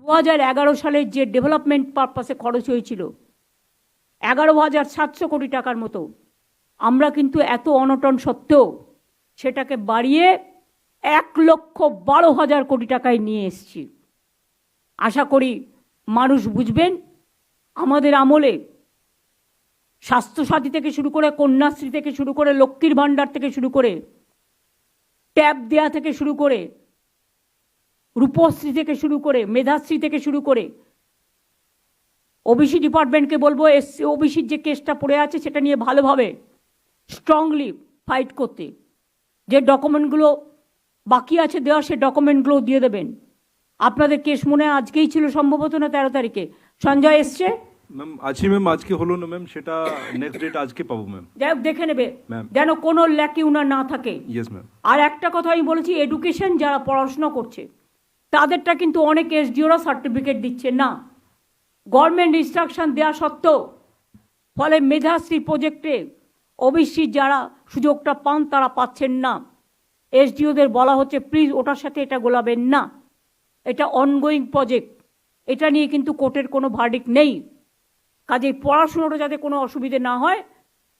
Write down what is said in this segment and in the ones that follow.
দু হাজার এগারো সালের যে ডেভেলপমেন্ট পারপাসে খরচ হয়েছিল, এগারো হাজার সাতশো কোটি টাকার মতো। আমরা কিন্তু এত অনটন সত্ত্বেও সেটাকে বাড়িয়ে এক লক্ষ বারো হাজার কোটি টাকায় নিয়ে এসেছি। আশা করি মানুষ বুঝবেন, আমাদের আমলে স্বাস্থ্যসাথী থেকে শুরু করে কন্যাশ্রী থেকে শুরু করে লক্ষ্মীর ভাণ্ডার থেকে শুরু করে ট্যাব দেয়া থেকে শুরু করে রূপশ্রী থেকে শুরু করে মেধাশ্রী থেকে শুরু করে ওবিসি ডিপার্টমেন্টকে বলব এসসি ওবিসির যে কেসটা পড়ে আছে সেটা নিয়ে ভালোভাবে স্ট্রংলি ফাইট করতে। যে ডকুমেন্টগুলো বাকি আছে দেওয়া সে ডকুমেন্টগুলো দিয়ে দেবেন। আপনাদের কেস মনে হয় আজকেই ছিল সম্ভবত না তেরো তারিখে। সঞ্জয় এসছে? ম্যাম আছি ম্যাম আজকে হলো না ম্যাম সেটা নেক্সট ডেট আজকে পাবো ম্যাম যাই হোক দেখে নেবে। যেন কোনো ল্যাকিউনা না থাকে। ইয়েস ম্যাম আর একটা কথা আমি বলেছি এডুকেশন যারা পড়াশোনা করছে তাদেরটা কিন্তু অনেক এসডিওরা সার্টিফিকেট দিচ্ছে। না গভর্নমেন্ট ইনস্ট্রাকশন দেওয়া সত্ত্বেও, ফলে মেধাশ্রী প্রজেক্টে ওবিসি যারা সুযোগটা পান তারা পাচ্ছেন না। এসডিওদের বলা হচ্ছে প্লিজ ওটার সাথে এটা গোলাবেন না। এটা অনগোয়িং প্রজেক্ট এটা নিয়ে কিন্তু কোর্টের কোনো ভার্ডিক নেই। কাজেই পড়াশুনোটা যাতে কোনো অসুবিধে না হয়,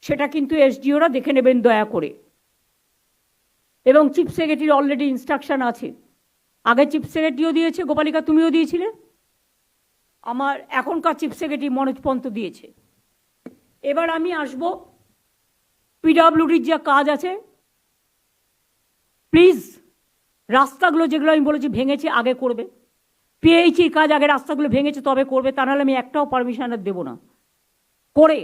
সেটা কিন্তু এসডিওরা দেখে নেবেন দয়া করে। এবং চিফ সেক্রেটারির অলরেডি ইনস্ট্রাকশান আছে। আগে চিফ সেক্রেটারিও দিয়েছে, গোপালিকা তুমিও দিয়েছিলে। আমার এখনকার চিফ সেক্রেটারি মনোজ পন্ত দিয়েছে। এবার আমি আসব পিডাব্লিউডির যা কাজ আছে। প্লিজ, রাস্তাগুলো যেগুলো আমি বলেছি ভেঙেছে, আগে করবে। পিএইচির কাজ, আগে রাস্তাগুলো ভেঙেছে, তবে করবে। তা নাহলে আমি একটাও পারমিশন আর দেবো না। করে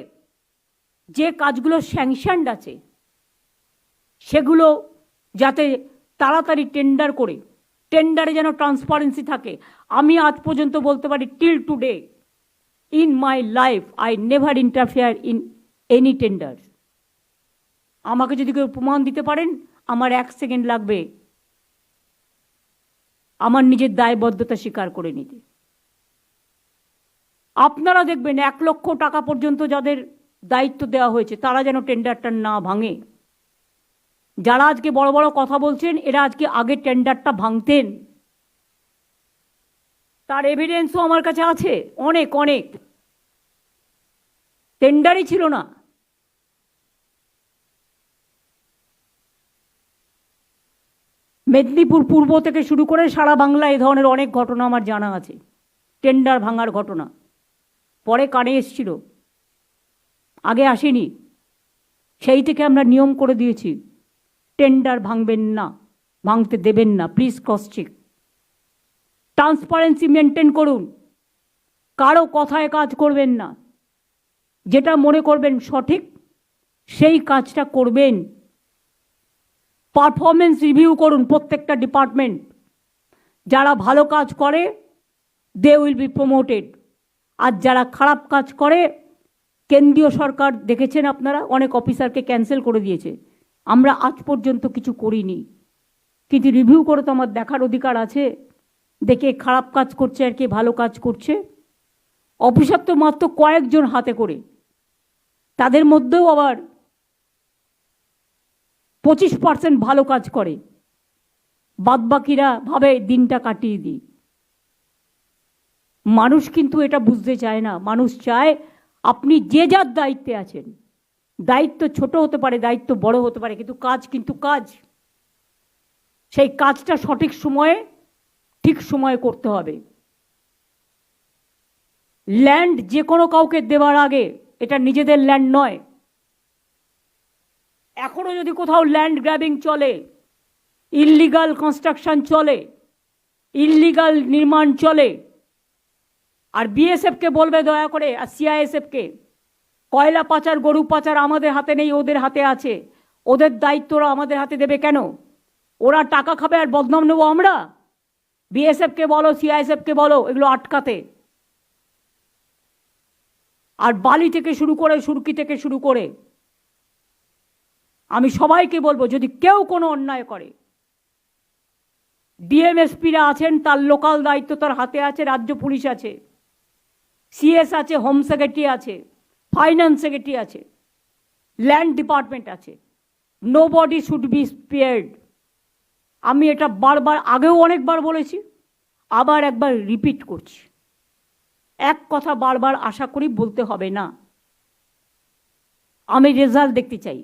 যে কাজগুলো স্যাংশনড আছে, সেগুলো যাতে তাড়াতাড়ি টেন্ডার করে টেন্ডারে যেন ট্রান্সপারেন্সি থাকে। আমি আজ পর্যন্ত বলতে পারি, till today, in my life, I never interfere in any tender. আমাকে যদি কেউ প্রমাণ দিতে পারেন, আমার এক সেকেন্ড লাগবে। আমার নিজের দায়বদ্ধতা স্বীকার করে নিতে। আপনারা দেখবেন, এক লক্ষ টাকা পর্যন্ত যাদের দায়িত্ব দেওয়া হয়েছে, তারা যেন টেন্ডারটা না ভাঙে। যারা আজকে বড় বড় কথা বলছেন, এরা আজকে আগে টেন্ডারটা ভাঙতেন। তার এভিডেন্সও আমার কাছে আছে, অনেক অনেক। টেন্ডারই ছিল না। মেদিনীপুর পূর্ব থেকে শুরু করে সারা বাংলা এই ধরনের অনেক ঘটনা আমার জানা আছে। টেন্ডার ভাঙার ঘটনা। পরে কানে এসছিল। আগে আসেনি। সেই থেকে আমরা নিয়ম করে দিয়েছি। টেন্ডার ভাঙবেন না, ভাঙতে দেবেন না। Please cross check transparency maintain করুন। কারও কথায় কাজ করবেন না। যেটা মনে করবেন সঠিক, সেই কাজটা করবেন। পারফরমেন্স রিভিউ করুন প্রত্যেকটা ডিপার্টমেন্ট যারা ভালো কাজ করে দে উইল বি প্রমোটেড আর যারা খারাপ কাজ করে, কেন্দ্রীয় সরকার দেখেছেন আপনারা? অনেক অফিসারকে ক্যান্সেল করে দিয়েছে। আমরা আজ পর্যন্ত কিছু করিনি। কিন্তু রিভিউ করে তো আমার দেখার অধিকার আছে? দেখে খারাপ কাজ করছে আর কে ভালো কাজ করছে? অফিসার তো মাত্র কয়েকজন হাতে করে। তাদের মধ্যেও আবার পঁচিশ পার্সেন্ট ভালো কাজ করে। বাদবাকিরা ভাবে দিনটা কাটিয়ে দিই। মানুষ কিন্তু এটা বুঝতে চায় না। মানুষ চায় আপনি যে যার দায়িত্বে আছেন দায়িত্ব ছোট হতে পারে, দায়িত্ব বড় হতে পারে, কিন্তু কাজ কিন্তু কাজ। সেই কাজটা সঠিক সময়ে, ঠিক সময়ে করতে হবে। ল্যান্ড যে কোনো কাউকে দেওয়ার আগে, এটা নিজেদের ল্যান্ড নয়। এখনও যদি কোথাও ল্যান্ড গ্র্যাবিং চলে ইললিগাল কনস্ট্রাকশন চলে ইললিগাল নির্মাণ চলে, আর বিএসএফকে বলবে দয়া করে, আর সিআইএসএফকে কয়লা পাচার, গরু পাচার আমাদের হাতে নেই, ওদের হাতে আছে। ওদের দায়িত্বরা আমাদের হাতে দেবে কেন? ওরা টাকা খাবে আর বদনাম নেব আমরা? বিএসএফকে বলো, সিআইএসএফকে বলো, এগুলো আটকাতে। আর বালি থেকে শুরু করে, সুরকি থেকে শুরু করে, আমি সবাইকে বলব, যদি কেউ কোনো অন্যায় করে, ডিএমএসপিরা আছেন, তার লোকাল দায়িত্ব তার হাতে আছে, রাজ্য পুলিশ আছে, সিএস আছে, হোম সেক্রেটারি আছে ফাইন্যান্স সেক্রেটারি আছে, ল্যান্ড ডিপার্টমেন্ট আছে nobody should be spared আমি এটা বারবার, আগেও অনেকবার বলেছি, আবার একবার রিপিট করছি। এক কথা বারবার আশা করি বলতে হবে না। আমি রেজাল্ট দেখতে চাই।